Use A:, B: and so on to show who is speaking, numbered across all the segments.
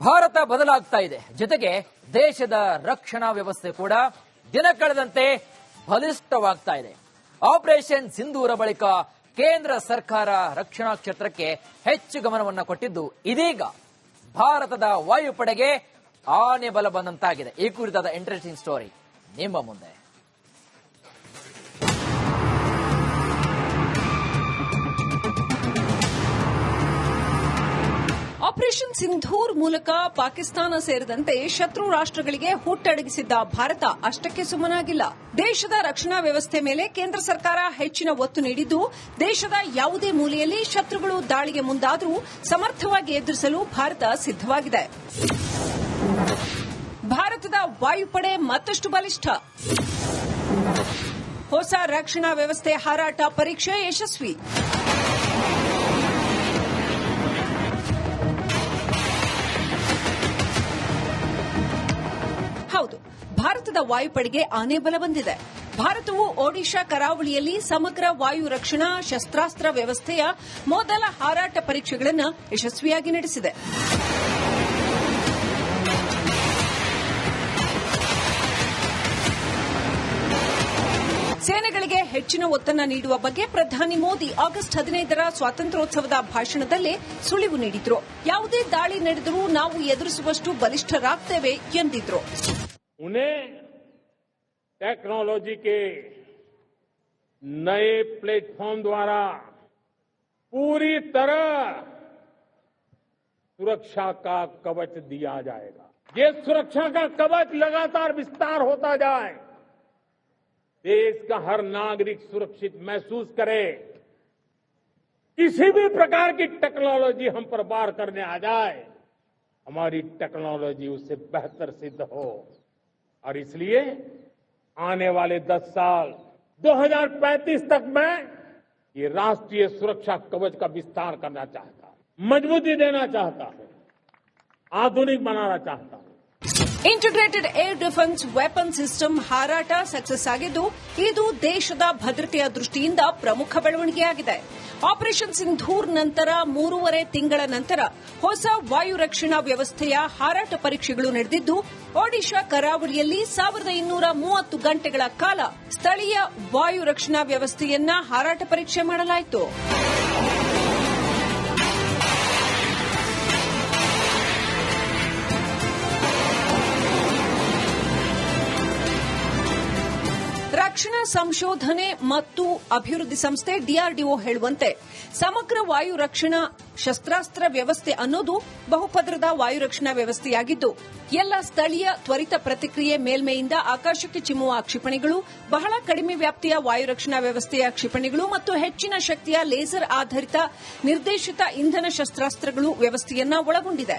A: ಭಾರತ ಬದಲಾಗ್ತಾ ಇದೆ. ಜೊತೆಗೆ ದೇಶದ ರಕ್ಷಣಾ ವ್ಯವಸ್ಥೆ ಕೂಡ ದಿನ ಕಳೆದಂತೆ ಬಲಿಷ್ಠವಾಗ್ತಾ ಇದೆ. ಆಪರೇಷನ್ ಸಿಂಧೂರ ಬಳಿಕ ಕೇಂದ್ರ ಸರ್ಕಾರ ರಕ್ಷಣಾ ಕ್ಷೇತ್ರಕ್ಕೆ ಹೆಚ್ಚು ಗಮನವನ್ನು ಕೊಟ್ಟಿದ್ದು ಇದೀಗ ಭಾರತದ ವಾಯುಪಡೆಗೆ ಆನೆ ಬಲ ಬಂದಂತಾಗಿದೆ. ಈ ಕುರಿತಾದ ಇಂಟ್ರೆಸ್ಟಿಂಗ್ ಸ್ಟೋರಿ ನಿಮ್ಮ ಮುಂದೆ.
B: ಆಪರೇಷನ್ ಸಿಂಧೂರ್ ಮೂಲಕ ಪಾಕಿಸ್ತಾನ ಸೇರಿದಂತೆ ಶತ್ರು ರಾಷ್ಟ್ರಗಳಿಗೆ ಹುಟ್ಟಡಗಿಸಿದ್ದ ಭಾರತ ಅಷ್ಟಕ್ಕೆ ಸುಮ್ಮನಾಗಿಲ್ಲ. ದೇಶದ ರಕ್ಷಣಾ ವ್ಯವಸ್ಥೆ ಮೇಲೆ ಕೇಂದ್ರ ಸರ್ಕಾರ ಹೆಚ್ಚಿನ ಒತ್ತು ನೀಡಿದ್ದು, ದೇಶದ ಯಾವುದೇ ಮೂಲೆಯಲ್ಲಿ ಶತ್ರುಗಳು ದಾಳಿಗೆ ಮುಂದಾದರೂ ಸಮರ್ಥವಾಗಿ ಎದುರಿಸಲು ಭಾರತ ಸಿದ್ದವಾಗಿದೆ ಭಾರತದ ವಾಯುಪಡೆ ಮತ್ತಷ್ಟು ಬಲಿಷ್ಠ. ಹೊಸ ರಕ್ಷಣಾ ವ್ಯವಸ್ಥೆ ಹಾರಾಟ ಪರೀಕ್ಷೆ ಯಶಸ್ವಿ. ಭಾರತದ ವಾಯುಪಡೆಗೆ ಆನೆ ಬಲ ಬಂದಿದೆ. ಭಾರತವು ಒಡಿಶಾ ಕರಾವಳಿಯಲ್ಲಿ ಸಮಗ್ರ ವಾಯು ರಕ್ಷಣಾ ಶಸ್ತ್ರಾಸ್ತ್ರ ವ್ಯವಸ್ಥೆಯ ಮೊದಲ ಹಾರಾಟ ಪರೀಕ್ಷೆಗಳನ್ನು ಯಶಸ್ವಿಯಾಗಿ ನಡೆಸಿದೆ. ಸೇನೆಗಳಿಗೆ ಹೆಚ್ಚಿನ ಒತ್ತನ್ನ ನೀಡುವ ಬಗ್ಗೆ ಪ್ರಧಾನಿ ಮೋದಿ ಆಗಸ್ಟ್ ಹದಿನೈದರ ಸ್ವಾತಂತ್ರ್ಯೋತ್ಸವದ ಭಾಷಣದಲ್ಲಿ ಸುಳಿವು ನೀಡಿದ್ರು. ಯಾವುದೇ ದಾಳಿ ನಡೆದರೂ ನಾವು ಎದುರಿಸುವಷ್ಟು ಬಲಿಷ್ಠರಾಗ್ತೇವೆ ಎಂದಿದ್ರು.
C: टेक्नोलॉजी के नए प्लेटफॉर्म द्वारा पूरी तरह सुरक्षा का कवच दिया जाएगा। ये सुरक्षा का कवच लगातार विस्तार होता जाए। देश का हर नागरिक सुरक्षित महसूस करे। किसी भी प्रकार की टेक्नोलॉजी हम पर वार करने आ जाए, हमारी टेक्नोलॉजी उससे बेहतर सिद्ध हो। और इसलिए आने वाले 10 साल 2035 तक मैं ये राष्ट्रीय सुरक्षा कवच का विस्तार करना चाहता हूँ, मजबूती देना चाहता हूँ, आधुनिक बनाना चाहता हूँ।
B: Integrated air defence weapon system ಹಾರಾಟ ಸಕ್ಸಸ್ ಆಗಿದ್ದು, ಇದು ದೇಶದ ಭದ್ರತೆಯ ದೃಷ್ಟಿಯಿಂದ ಪ್ರಮುಖ ಬೆಳವಣಿಗೆಯಾಗಿದೆ. ಆಪರೇಷನ್ ಸಿಂಧೂರ್ ನಂತರ ಮೂರುವರೆ ತಿಂಗಳ ನಂತರ ಹೊಸ ವಾಯು ರಕ್ಷಣಾ ವ್ಯವಸ್ಥೆಯ ಹಾರಾಟ ಪರೀಕ್ಷೆಗಳು ನಡೆದಿದ್ದು, ಒಡಿಶಾ ಕರಾವಳಿಯಲ್ಲಿ ಸಾವಿರದ ಇನ್ನೂರ ಮೂವತ್ತು ಗಂಟೆಗಳ ಕಾಲ ಸ್ಥಳೀಯ ವಾಯು ರಕ್ಷಣಾ ವ್ಯವಸ್ಥೆಯನ್ನ ಹಾರಾಟ ಪರೀಕ್ಷೆ ಮಾಡಲಾಯಿತು. ರಕ್ಷಣಾ ಸಂಶೋಧನೆ ಮತ್ತು ಅಭಿವೃದ್ಧಿ ಸಂಸ್ಥೆ ಡಿಆರ್ಡಿಒ ಹೇಳುವಂತೆ ಸಮಗ್ರ ವಾಯು ರಕ್ಷಣಾ ಶಸ್ತ್ರಾಸ್ತ್ರ ವ್ಯವಸ್ಥೆ ಅನ್ನೋದು ಬಹುಪದರದ ವಾಯು ರಕ್ಷಣಾ ವ್ಯವಸ್ಥೆಯಾಗಿದ್ದು, ಎಲ್ಲ ಸ್ಥಳೀಯ ತ್ವರಿತ ಪ್ರತಿಕ್ರಿಯೆ ಮೇಲ್ಮೆಯಿಂದ ಆಕಾಶಕ್ಕೆ ಚಿಮ್ಮುವ ಕ್ಷಿಪಣಿಗಳು ಬಹಳ ಕಡಿಮೆ ವ್ಯಾಪ್ತಿಯ ವಾಯು ರಕ್ಷಣಾ ವ್ಯವಸ್ಥೆಯ ಕ್ಷಿಪಣಿಗಳು ಮತ್ತು ಹೆಚ್ಚಿನ ಶಕ್ತಿಯ ಲೇಸರ್ ಆಧಾರಿತ ನಿರ್ದೇಶಿತ ಇಂಧನ ಶಸ್ತ್ರಾಸ್ತ್ರಗಳು ವ್ಯವಸ್ಥೆಯನ್ನ ಒಳಗೊಂಡಿದೆ.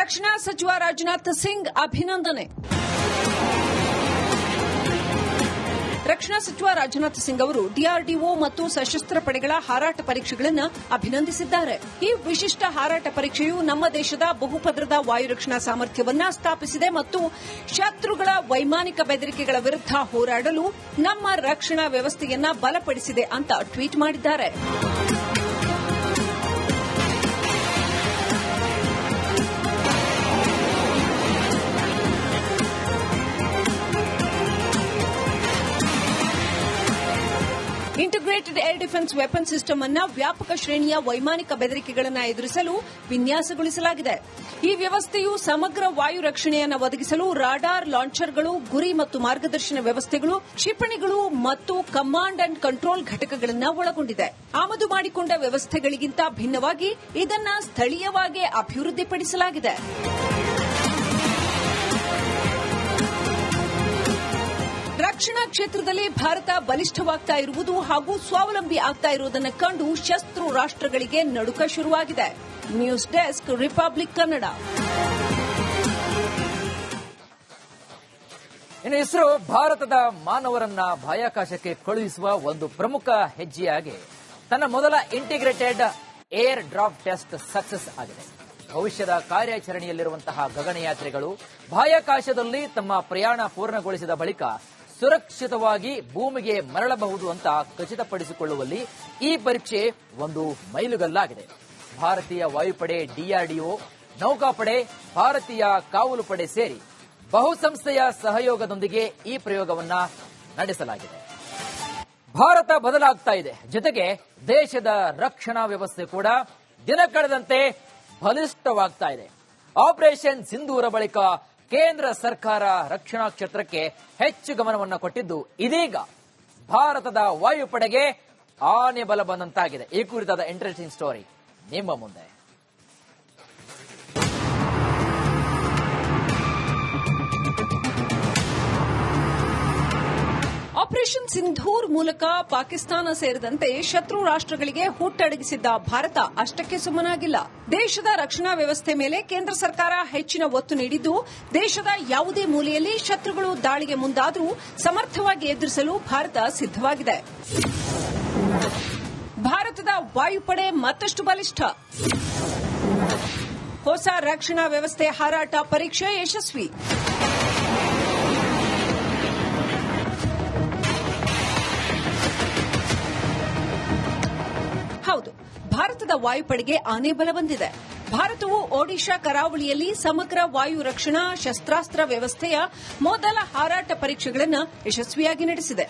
B: ರಕ್ಷಣಾ ಸಚಿವ ರಾಜನಾಥ್ ಸಿಂಗ್ ಅಭಿನಂದನೆ. ರಕ್ಷಣಾ ಸಚಿವ ರಾಜನಾಥ್ ಸಿಂಗ್ ಅವರು ಡಿಆರ್ಡಿಒ ಮತ್ತು ಸಶಸ್ತ್ರ ಪಡೆಗಳ ಹಾರಾಟ ಪರೀಕ್ಷೆಗಳನ್ನು ಅಭಿನಂದಿಸಿದ್ದಾರೆ. ಈ ವಿಶಿಷ್ಟ ಹಾರಾಟ ಪರೀಕ್ಷೆಯು ನಮ್ಮ ದೇಶದ ಬಹುಪದ್ರದ ವಾಯು ರಕ್ಷಣಾ ಸಾಮರ್ಥ್ಯವನ್ನ ಸ್ಥಾಪಿಸಿದೆ ಮತ್ತು ಶತ್ರುಗಳ ವೈಮಾನಿಕ ಬೆದರಿಕೆಗಳ ವಿರುದ್ಧ ಹೋರಾಡಲು ನಮ್ಮ ರಕ್ಷಣಾ ವ್ಯವಸ್ಥೆಯನ್ನ ಬಲಪಡಿಸಿದೆ ಅಂತ ಟ್ವೀಟ್ ಮಾಡಿದ್ದಾರೆ. Integrated air defence weapon system ಅನ್ನ ವ್ಯಾಪಕ ಶ್ರೇಣಿಯ ವೈಮಾನಿಕ ಬೆದರಿಕೆಗಳನ್ನು ಎದುರಿಸಲು ವಿನ್ಯಾಸಗೊಳಿಸಲಾಗಿದೆ. ಈ ವ್ಯವಸ್ಥೆಯು ಸಮಗ್ರ ವಾಯು ರಕ್ಷಣೆಯನ್ನು ಒದಗಿಸಲು ರಾಡಾರ್ ಲಾಂಚರ್ಗಳು, ಗುರಿ ಮತ್ತು ಮಾರ್ಗದರ್ಶನ ವ್ಯವಸ್ಥೆಗಳು, ಕ್ಷಿಪಣಿಗಳು ಮತ್ತು ಕಮಾಂಡ್ ಅಂಡ್ ಕಂಟ್ರೋಲ್ ಘಟಕಗಳನ್ನು ಒಳಗೊಂಡಿದೆ. ಆಮದು ಮಾಡಿಕೊಂಡ ವ್ಯವಸ್ಥೆಗಳಿಗಿಂತ ಭಿನ್ನವಾಗಿ ಇದನ್ನು ಸ್ಥಳೀಯವಾಗಿ ಅಭಿವೃದ್ಧಿಪಡಿಸಲಾಗಿದೆ. ರಕ್ಷಣಾ ಕ್ಷೇತ್ರದಲ್ಲಿ ಭಾರತ ಬಲಿಷ್ಠವಾಗ್ತಾ ಇರುವುದು ಹಾಗೂ ಸ್ವಾವಲಂಬಿ ಆಗ್ತಾ ಇರುವುದನ್ನು ಕಂಡು ಶಸ್ತ್ರು ರಾಷ್ಟ್ರಗಳಿಗೆ ನಡುಕ ಶುರುವಾಗಿದೆ. News desk, Republic Kannada.
A: ಇನ್ನು ಇಸ್ರೋ ಭಾರತದ ಮಾನವರನ್ನ ಬಾಹ್ಯಾಕಾಶಕ್ಕೆ ಕಳುಹಿಸುವ ಒಂದು ಪ್ರಮುಖ ಹೆಜ್ಜೆಯಾಗಿ ತನ್ನ ಮೊದಲ integrated air drop test success ಆಗಿದೆ. ಭವಿಷ್ಯದ ಕಾರ್ಯಾಚರಣೆಯಲ್ಲಿರುವಂತಹ ಗಗನಯಾತ್ರಿಗಳು ಬಾಹ್ಯಾಕಾಶದಲ್ಲಿ ತಮ್ಮ ಪ್ರಯಾಣ ಪೂರ್ಣಗೊಳಿಸಿದ ಬಳಿಕ ಸುರಕ್ಷಿತವಾಗಿ ಭೂಮಿಗೆ ಮರಳಬಹುದು ಅಂತ ಖಚಿತಪಡಿಸಿಕೊಳ್ಳುವಲ್ಲಿ ಈ ಪರೀಕ್ಷೆ ಒಂದು ಮೈಲುಗಲ್ಲಾಗಿದೆ. ಭಾರತೀಯ ವಾಯುಪಡೆ ಡಿಆರ್ಡಿಒ ನೌಕಾಪಡೆ, ಭಾರತೀಯ ಕಾವಲು ಪಡೆ ಸೇರಿ ಬಹುಸಂಸ್ಥೆಯ ಸಹಯೋಗದೊಂದಿಗೆ ಈ ಪ್ರಯೋಗವನ್ನ ನಡೆಸಲಾಗಿದೆ. ಭಾರತ ಬದಲಾಗ್ತಾ ಇದೆ. ಜೊತೆಗೆ ದೇಶದ ರಕ್ಷಣಾ ವ್ಯವಸ್ಥೆ ಕೂಡ ದಿನ ಕಳೆದಂತೆ ಬಲಿಷ್ಠವಾಗ್ತಾ ಇದೆ. ಆಪರೇಷನ್ ಸಿಂಧೂರ ಬಳಿಕ ಕೇಂದ್ರ ಸರ್ಕಾರ ರಕ್ಷಣಾ ಕ್ಷೇತ್ರಕ್ಕೆ ಹೆಚ್ಚು ಗಮನವನ್ನು ಕೊಟ್ಟಿದ್ದು ಇದೀಗ ಭಾರತದ ವಾಯುಪಡೆಗೆ ಆನೆ ಬಲ ಬಂದಂತಾಗಿದೆ. ಈ ಕುರಿತಾದ ಇಂಟ್ರೆಸ್ಟಿಂಗ್ ಸ್ಟೋರಿ ನಿಮ್ಮ ಮುಂದೆ.
B: ಆಪರೇಷನ್ ಸಿಂಧೂರ್ ಮೂಲಕ ಪಾಕಿಸ್ತಾನ ಸೇರಿದಂತೆ ಶತ್ರು ರಾಷ್ಟ್ರಗಳಿಗೆ ಹುಟ್ಟಡಗಿಸಿದ್ದ ಭಾರತ ಅಷ್ಟಕ್ಕೆ ಸುಮ್ಮನಾಗಿಲ್ಲ. ದೇಶದ ರಕ್ಷಣಾ ವ್ಯವಸ್ಥೆ ಮೇಲೆ ಕೇಂದ್ರ ಸರ್ಕಾರ ಹೆಚ್ಚಿನ ಒತ್ತು ನೀಡಿದ್ದು, ದೇಶದ ಯಾವುದೇ ಮೂಲೆಯಲ್ಲಿ ಶತ್ರುಗಳು ದಾಳಿಗೆ ಮುಂದಾದರೂ ಸಮರ್ಥವಾಗಿ ಎದುರಿಸಲು ಭಾರತ ಸಿದ್ದವಾಗಿದೆ ಭಾರತದ ವಾಯುಪಡೆ ಮತ್ತಷ್ಟು ಬಲಿಷ್ಠ. ಹೊಸ ರಕ್ಷಣಾ ವ್ಯವಸ್ಥೆ ಹಾರಾಟ ಪರೀಕ್ಷೆ ಯಶಸ್ವಿ. ಭಾರತದ ವಾಯುಪಡೆಗೆ ಆನೆ ಬಲ ಬಂದಿದೆ. ಭಾರತವು ಒಡಿಶಾ ಕರಾವಳಿಯಲ್ಲಿ ಸಮಗ್ರ ವಾಯು ರಕ್ಷಣಾ ಶಸ್ತ್ರಾಸ್ತ್ರ ವ್ಯವಸ್ಥೆಯ ಮೊದಲ ಹಾರಾಟ ಪರೀಕ್ಷೆಗಳನ್ನು ಯಶಸ್ವಿಯಾಗಿ ನಡೆಸಿದೆ.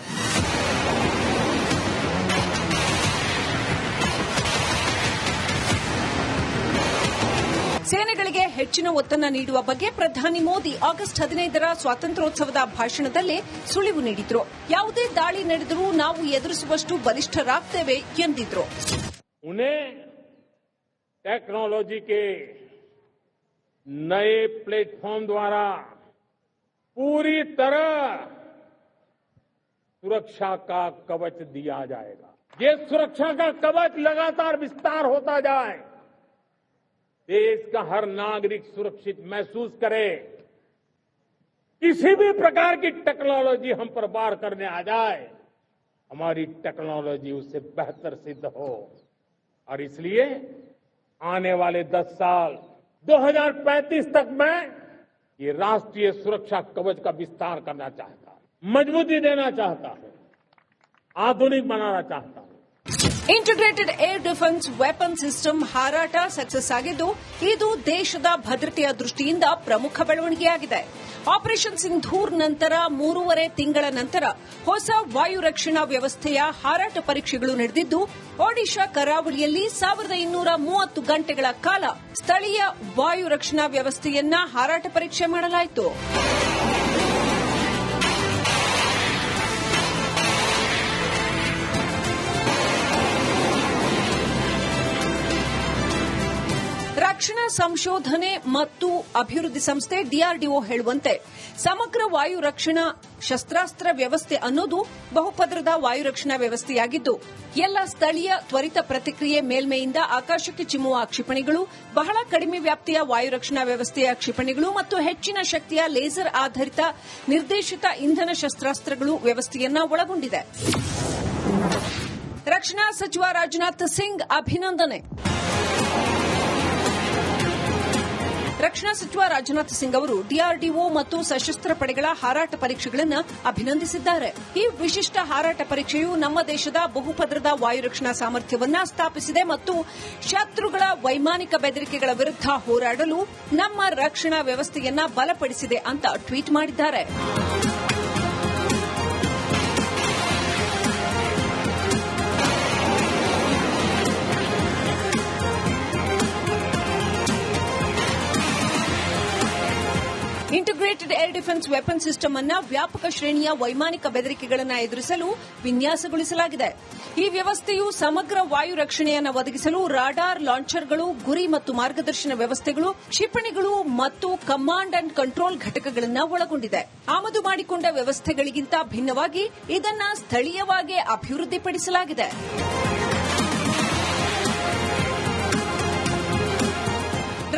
B: ಸೇನೆಗಳಿಗೆ ಹೆಚ್ಚಿನ ಒತ್ತನ್ನ ನೀಡುವ ಬಗ್ಗೆ ಪ್ರಧಾನಿ ಮೋದಿ ಆಗಸ್ಟ್ ಹದಿನೈದರ ಸ್ವಾತಂತ್ರ್ಯೋತ್ಸವದ ಭಾಷಣದಲ್ಲೇ ಸುಳಿವು ನೀಡಿದ್ರು. ಯಾವುದೇ ದಾಳಿ ನಡೆದರೂ ನಾವು ಎದುರಿಸುವಷ್ಟು ಬಲಿಷ್ಠರಾಗ್ತೇವೆ ಎಂದಿದ್ರು.
C: टेक्नोलॉजी के नए प्लेटफॉर्म द्वारा पूरी तरह सुरक्षा का कवच दिया जाएगा। ये सुरक्षा का कवच लगातार विस्तार होता जाए। देश का हर नागरिक सुरक्षित महसूस करे। किसी भी प्रकार की टेक्नोलॉजी हम पर वार करने आ जाए, हमारी टेक्नोलॉजी उससे बेहतर सिद्ध हो। और इसलिए आने वाले 10 साल 2035 तक मैं ये राष्ट्रीय सुरक्षा कवच का विस्तार करना चाहता हूं मजबूती देना चाहता हूं आधुनिक बनाना चाहता हूं
B: integrated air defence weapon system ಹಾರಾಟ ಸಕ್ಸಸ್ ಆಗಿದ್ದು ಇದು ದೇಶದ ಭದ್ರತೆಯ ದೃಷ್ಟಿಯಿಂದ ಪ್ರಮುಖ ಬೆಳವಣಿಗೆಯಾಗಿದೆ ಆಪರೇಷನ್ ಸಿಂಧೂರ್ ನಂತರ ಮೂರುವರೆ ತಿಂಗಳ ನಂತರ ಹೊಸ ವಾಯು ರಕ್ಷಣಾ ವ್ಯವಸ್ಥೆಯ ಹಾರಾಟ ಪರೀಕ್ಷೆಗಳು ನಡೆದಿದ್ದು, ಒಡಿಶಾ ಕರಾವಳಿಯಲ್ಲಿ ಸಾವಿರದ ಇನ್ನೂರ ಮೂವತ್ತು ಗಂಟೆಗಳ ಕಾಲ ಸ್ಥಳೀಯ ವಾಯು ರಕ್ಷಣಾ ವ್ಯವಸ್ಥೆಯನ್ನ ಹಾರಾಟ ಪರೀಕ್ಷೆ ಮಾಡಲಾಯಿತು. ಸಂಶೋಧನೆ ಮತ್ತು ಅಭಿವೃದ್ಧಿ ಸಂಸ್ಥೆ ಡಿಆರ್ಡಿಒ ಹೇಳುವಂತೆ ಸಮಗ್ರ ವಾಯು ರಕ್ಷಣಾ ಶಸ್ತ್ರಾಸ್ತ್ರ ವ್ಯವಸ್ಥೆ ಅನ್ನೋದು ಬಹುಪದರದ ವಾಯು ರಕ್ಷಣಾ ವ್ಯವಸ್ಥೆಯಾಗಿದ್ದು, ಎಲ್ಲ ಸ್ಥಳೀಯ ತ್ವರಿತ ಪ್ರತಿಕ್ರಿಯೆ ಮೇಲ್ಮೆಯಿಂದ ಆಕಾಶಕ್ಕೆ ಚಿಮ್ಮುವ ಕ್ಷಿಪಣಿಗಳು, ಬಹಳ ಕಡಿಮೆ ವ್ಯಾಪ್ತಿಯ ವಾಯು ರಕ್ಷಣಾ ವ್ಯವಸ್ಥೆಯ ಕ್ಷಿಪಣಿಗಳು ಮತ್ತು ಹೆಚ್ಚಿನ ಶಕ್ತಿಯ ಲೇಸರ್ ಆಧಾರಿತ ನಿರ್ದೇಶಿತ ಇಂಧನ ಶಸ್ತ್ರಾಸ್ತ್ರಗಳು ವ್ಯವಸ್ಥೆಯನ್ನ ಒಳಗೊಂಡಿದೆ. ರಕ್ಷಣಾ ಸಚಿವ ರಾಜನಾಥ್ ಸಿಂಗ್ ಅಭಿನಂದನೆ. ರಕ್ಷಣಾ ಸಚಿವ ರಾಜನಾಥ್ ಸಿಂಗ್ ಅವರು ಡಿಆರ್ಡಿಒ ಮತ್ತು ಸಶಸ್ತ್ರ ಪಡೆಗಳ ಹಾರಾಟ ಪರೀಕ್ಷೆಗಳನ್ನು ಅಭಿನಂದಿಸಿದ್ದಾರೆ. ಈ ವಿಶಿಷ್ಟ ಹಾರಾಟ ಪರೀಕ್ಷೆಯು ನಮ್ಮ ದೇಶದ ಬಹುಪದರದ ವಾಯು ರಕ್ಷಣಾ ಸಾಮರ್ಥ್ಯವನ್ನು ಸ್ಥಾಪಿಸಿದೆ ಮತ್ತು ಶತ್ರುಗಳ ವೈಮಾನಿಕ ಬೆದರಿಕೆಗಳ ವಿರುದ್ಧ ಹೋರಾಡಲು ನಮ್ಮ ರಕ್ಷಣಾ ವ್ಯವಸ್ಥೆಯನ್ನ ಬಲಪಡಿಸಿದೆ ಅಂತ ಟ್ವೀಟ್ ಮಾಡಿದ್ದಾರೆ. Integrated air defence weapon system ಅನ್ನ ವ್ಯಾಪಕ ಶ್ರೇಣಿಯ ವೈಮಾನಿಕ ಬೆದರಿಕೆಗಳನ್ನು ಎದುರಿಸಲು ವಿನ್ಯಾಸಗೊಳಿಸಲಾಗಿದೆ. ಈ ವ್ಯವಸ್ಥೆಯು ಸಮಗ್ರ ವಾಯು ರಕ್ಷಣೆಯನ್ನು ಒದಗಿಸಲು ರಾಡಾರ್ ಲಾಂಚರ್ಗಳು, ಗುರಿ ಮತ್ತು ಮಾರ್ಗದರ್ಶನ ವ್ಯವಸ್ಥೆಗಳು, ಕ್ಷಿಪಣಿಗಳು ಮತ್ತು ಕಮಾಂಡ್ ಅಂಡ್ ಕಂಟ್ರೋಲ್ ಘಟಕಗಳನ್ನು ಒಳಗೊಂಡಿದೆ. ಆಮದು ಮಾಡಿಕೊಂಡ ವ್ಯವಸ್ಥೆಗಳಿಗಿಂತ ಭಿನ್ನವಾಗಿ ಇದನ್ನು ಸ್ಥಳೀಯವಾಗಿ ಅಭಿವೃದ್ಧಿಪಡಿಸಲಾಗಿದೆ.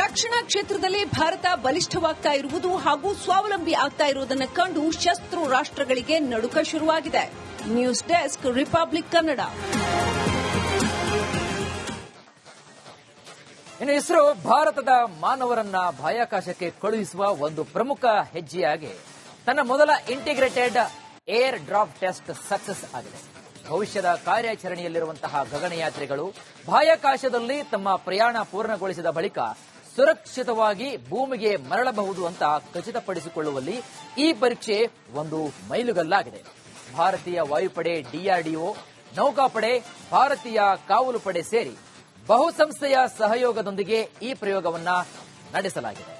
B: ರಕ್ಷಣಾ ಕ್ಷೇತ್ರದಲ್ಲಿ ಭಾರತ ಬಲಿಷ್ಠವಾಗ್ತಾ ಇರುವುದು ಹಾಗೂ ಸ್ವಾವಲಂಬಿ ಆಗ್ತಾ ಇರುವುದನ್ನು ಕಂಡು ಶಸ್ತ್ರು ರಾಷ್ಟ್ರಗಳಿಗೆ ನಡುಕ ಶುರುವಾಗಿದೆ. News desk, Republic Kannada.
A: ಇನ್ನು ಇಸ್ರೋ ಭಾರತದ ಮಾನವರನ್ನ ಬಾಹ್ಯಾಕಾಶಕ್ಕೆ ಕಳುಹಿಸುವ ಒಂದು ಪ್ರಮುಖ ಹೆಜ್ಜೆಯಾಗಿ ತನ್ನ ಮೊದಲ integrated air drop test success ಆಗಿದೆ. ಭವಿಷ್ಯದ ಕಾರ್ಯಾಚರಣೆಯಲ್ಲಿರುವಂತಹ ಗಗನಯಾತ್ರಿಗಳು ಬಾಹ್ಯಾಕಾಶದಲ್ಲಿ ತಮ್ಮ ಪ್ರಯಾಣ ಪೂರ್ಣಗೊಳಿಸಿದ ಬಳಿಕ ಸುರಕ್ಷಿತವಾಗಿ ಭೂಮಿಗೆ ಮರಳಬಹುದು ಅಂತ ಖಚಿತಪಡಿಸಿಕೊಳ್ಳುವಲ್ಲಿ ಈ ಪರೀಕ್ಷೆ ಒಂದು ಮೈಲುಗಲ್ಲಾಗಿದೆ. ಭಾರತೀಯ ವಾಯುಪಡೆ ಡಿಆರ್ಡಿಒ ನೌಕಾಪಡೆ, ಭಾರತೀಯ ಕಾವಲು ಪಡೆ ಸೇರಿ ಬಹುಸಂಸ್ಥೆಯ ಸಹಯೋಗದೊಂದಿಗೆ ಈ ಪ್ರಯೋಗವನ್ನ ನಡೆಸಲಾಗಿದೆ.